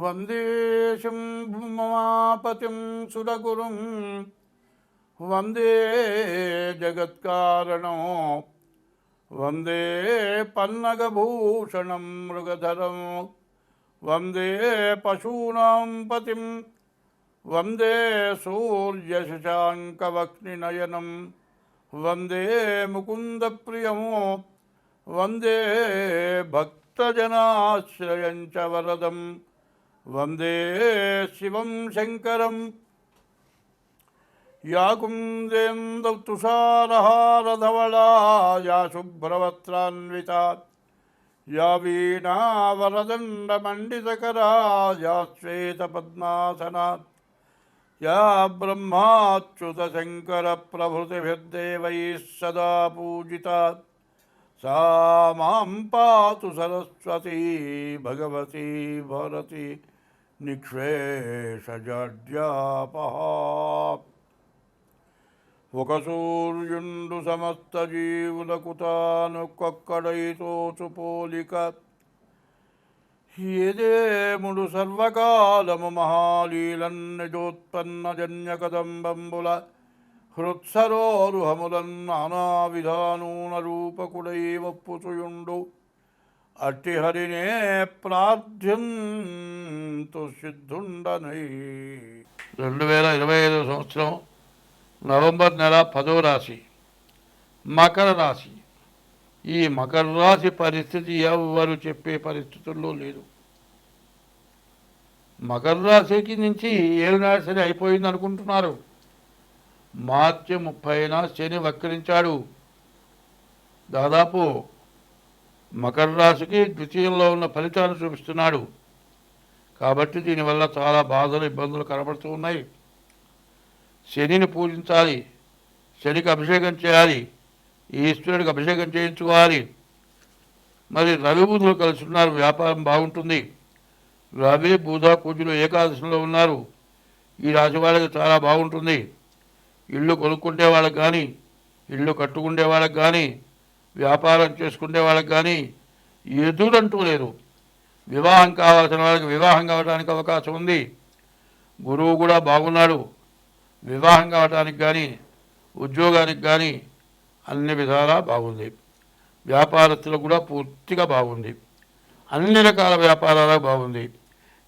వందేశం శంభుమాపతిం సురగురుం వందే జగత్కారణం. వందే పన్నగభూషణం మృగధరం. వందే పశూనాం పతిం. వందే సూర్యశశాంకవక్నినయనం. వందే ముకుందప్రియము. వందే భక్తజనాశ్రయం చ వరదం. वन्दे शिवं शङ्करं याकुन्देन्दुषारहारधवला या शुभ्रवस्त्रान्विता या वीणावरदण्डमण्डितकरा या श्वेतपद्मासना या ब्रह्माच्युतशङ्करप्रभृतिभिर्देवैः सदा पूजिता सा मां पातु सरस्वती भगवती भरती నిక్షేషజడ్యాపహ ఒక సూర్యుండు సమస్త జీవులకు తానొక్కొక్కడైతోచు పోలిక ఏదేముడు సర్వకాలము మహాలీలన్నజోత్పన్న జన్యకదంబంబుల హృత్సరోరుహములన్ విధానూన రూపకుడై ఒప్పుచుయుండు. అట్టిహరినే ప్రార్థ్యంతు సిద్ధుండనై. రెండు వేల ఇరవై ఐదు సంవత్సరం నవంబర్ నెల పదో రాశి మకర రాశి. ఈ మకర రాశి పరిస్థితి ఎవ్వరు చెప్పే పరిస్థితుల్లో లేదు. మకర రాశికి నుంచి ఏడు శని అయిపోయింది అనుకుంటున్నారు? మార్చి ముప్పైన శని వక్రించాడు. దాదాపు మకర రాశికి ద్వితీయంలో ఉన్న ఫలితాలు చూపిస్తున్నాడు. కాబట్టి దీనివల్ల చాలా బాధలు ఇబ్బందులు కనబడుతూ ఉన్నాయి. శనిని పూజించాలి శనికి అభిషేకం చేయాలి ఈశ్వరుడికి అభిషేకం చేయించుకోవాలి. మరి రవి బుధులు కలిసి ఉన్నారు వ్యాపారం బాగుంటుంది. రవి బుధ కుజులు ఏకాదశిలో ఉన్నారు. ఈ రాశి వాళ్ళకి చాలా బాగుంటుంది. ఇల్లు కొనుక్కుంటే వాళ్ళకి కానీ ఇల్లు కట్టుకుంటే వాళ్ళకి కానీ వ్యాపారం చేసుకునే వాళ్ళకి కానీ ఎదురంటూ లేదు. వివాహం కావాల్సిన వాళ్ళకి వివాహం కావడానికి అవకాశం ఉంది. గురువు కూడా బాగున్నాడు. వివాహం కావడానికి కానీ ఉద్యోగానికి కానీ అన్ని విధాలా బాగుంది. వ్యాపారస్తులకు కూడా పూర్తిగా బాగుంది. అన్ని రకాల వ్యాపారాలకు బాగుంది.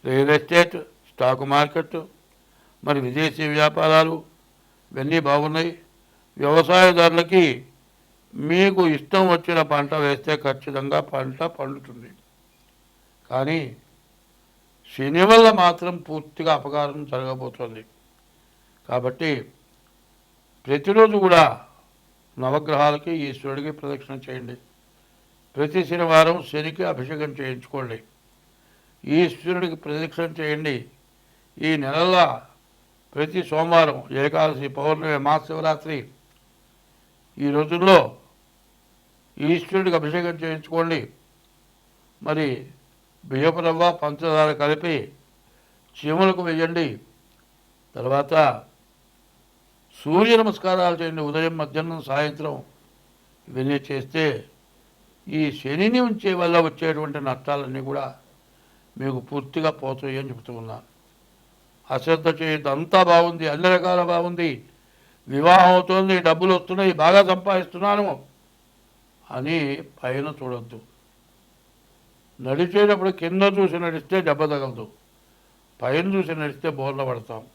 రియల్ ఎస్టేట్ స్టాక్ మార్కెట్ మరి విదేశీ వ్యాపారాలు ఇవన్నీ బాగున్నాయి. వ్యవసాయదారులకి మీకు ఇష్టం వచ్చిన పంట వేస్తే ఖచ్చితంగా పంట పండుతుంది. కానీ శని వల్ల మాత్రం పూర్తిగా అపకారం జరగబోతుంది. కాబట్టి ప్రతిరోజు కూడా నవగ్రహాలకి ఈశ్వరుడికి ప్రదక్షిణ చేయండి. ప్రతి శనివారం శనికి అభిషేకం చేయించుకోండి. ఈశ్వరుడికి ప్రదక్షిణ చేయండి. ఈ నెలల్లో ప్రతి సోమవారం ఏకాదశి పౌర్ణమి మహాశివరాత్రి ఈ రోజుల్లో ఈశ్వరుడికి అభిషేకం చేయించుకోండి. మరి బియ్యపు రవ్వ పంచదార కలిపి చీమలకు వేయండి. తర్వాత సూర్య నమస్కారాలు చేయండి. ఉదయం మధ్యాహ్నం సాయంత్రం ఇవన్నీ చేస్తే ఈ శనిని ఉంచే వల్ల వచ్చేటువంటి నష్టాలన్నీ కూడా మీకు పూర్తిగా పోతాయి అని చెబుతూ ఉన్నాను అశ్రద్ధ చేయొద్దు అంతా బాగుంది. అన్ని రకాల బాగుంది. వివాహం అవుతుంది. డబ్బులు వస్తున్నాయి. బాగా సంపాదిస్తున్నాను. అని పైన చూడొద్దు. నడిచేటప్పుడు కింద చూసి నడిస్తే దెబ్బ తగలదు. పైన చూసి నడిస్తే బోర్ల పడతాం.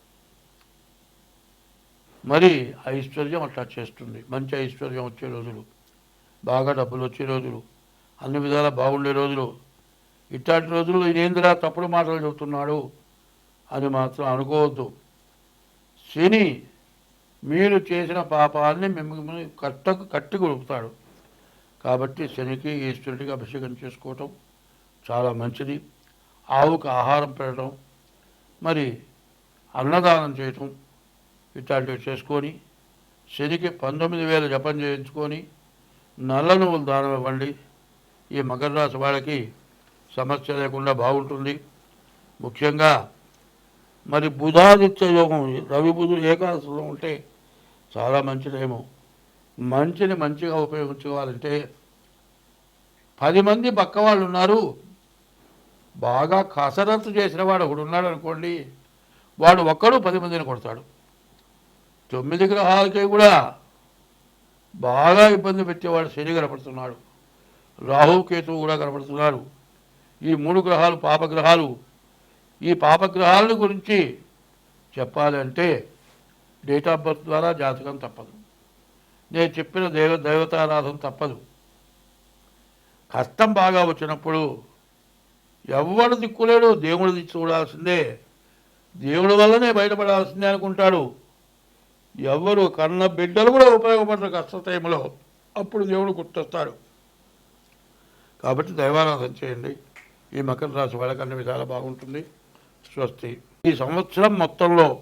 మరి ఐశ్వర్యం అట్లా చేస్తుంది. మంచి ఐశ్వర్యం వచ్చే రోజులు. బాగా డబ్బులు వచ్చే రోజులు. అన్ని విధాలా బాగుండే రోజులు. ఇట్లాంటి రోజులు ఇదేందిరా తప్పుడు మాటలు చెబుతున్నాడు అని మాత్రం అనుకోవద్దు. శని మీరు చేసిన పాపాన్ని మిమ్మల్ని కట్టకు కట్టి కొడుకుతాడు కాబట్టి శనికి ఈశ్వరుడికి అభిషేకం చేసుకోవటం చాలా మంచిది. ఆవుకు ఆహారం పెట్టడం మరి అన్నదానం చేయటం ఇట్లాంటివి చేసుకొని శనికి పంతొమ్మిది వేల జపం చేయించుకొని నల్ల నువ్వులు దానం ఇవ్వండి. ఈ మకర రాశి వాళ్ళకి సమస్య లేకుండా బాగుంటుంది. ముఖ్యంగా మరి బుధాదిత్య యోగం రవి బుధుడు ఏకాదశిలో ఉంటే చాలా మంచిదేమో. మంచిని మంచిగా ఉపయోగించుకోవాలంటే పది మంది పక్క వాళ్ళు ఉన్నారు. బాగా కసరత్తు చేసిన వాడు ఒకడు ఉన్నాడు అనుకోండి వాడు ఒక్కడు పది మందిని కొడతాడు. తొమ్మిది గ్రహాలకి కూడా బాగా ఇబ్బంది పెట్టేవాడు శని కనపడుతున్నాడు రాహుకేతువు కూడా కనపడుతున్నారు ఈ మూడు గ్రహాలు పాపగ్రహాలు. ఈ పాపగ్రహాల గురించి చెప్పాలంటే డేట్ ఆఫ్ బర్త్ ద్వారా జాతకం తప్పదు. నేను చెప్పిన దేవ దేవతారాధన తప్పదు. కష్టం బాగా వచ్చినప్పుడు ఎవడు దిక్కులేడు దేవుడు చూడాల్సిందే. దేవుడి వల్లనే బయటపడాల్సిందే అనుకుంటాడు. ఎవరు కన్న బిడ్డలు కూడా ఉపయోగపడరు కష్ట టైంలో. అప్పుడు దేవుడు గుర్తొస్తాడు. కాబట్టి దైవారాధన చేయండి. ఈ మకర రాశి వాళ్ళకి చాలా బాగుంటుంది. స్వస్తి. ఈ సంవత్సరం మొత్తంలో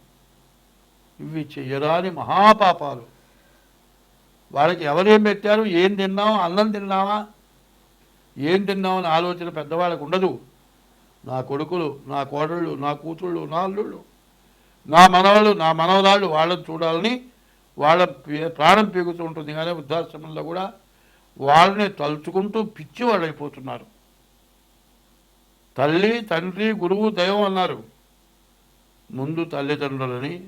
ఇవి చెయ్యరాని మహాపాపాలు. వాళ్ళకి ఎవరేం పెట్టారు? ఏం తిన్నాం అన్నం తిన్నావా? ఏం తిన్నామని ఆలోచన పెద్దవాళ్ళకు ఉండదు. నా కొడుకులు నా కోడళ్ళు నా కూతుళ్ళు నా అల్లుళ్ళు నా మనవాళ్ళు నా మనవరాళ్ళు వాళ్ళని చూడాలని వాళ్ళ పే- ప్రాణం పీగుతూ ఉంటుంది. కానీ వృద్ధాశ్రమంలో కూడా వాళ్ళని తలుచుకుంటూ పిచ్చి వాళ్ళు అయిపోతున్నారు. తల్లి తండ్రి గురువు దైవం అన్నారు. ముందు తల్లిదండ్రులని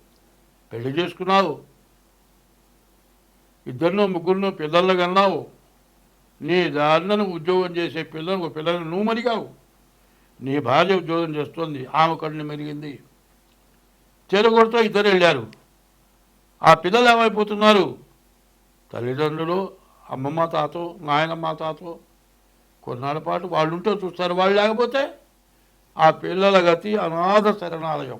పెళ్ళి చేసుకున్నావు. ఇద్దరినో ముగ్గురునో పిల్లలను కన్నావు. నీ దారిని ఉద్యోగం చేసే పిల్లలు పిల్లలను నువ్వు మరిగావు. నీ భార్య ఉద్యోగం చేస్తుంది ఆమె కళ్ళు మెరిగింది. చెరుగొడుతో ఇద్దరు వెళ్ళారు. ఆ పిల్లలు ఏమైపోతున్నారు? తల్లిదండ్రులు అమ్మమ్మ తాతో నాయనమ్మ తాతో కొన్నాళ్ళ పాటు వాళ్ళు ఉంటే చూస్తారు వాళ్ళు లేకపోతే ఆ పిల్లల గతి అనాథ శరణాలయం.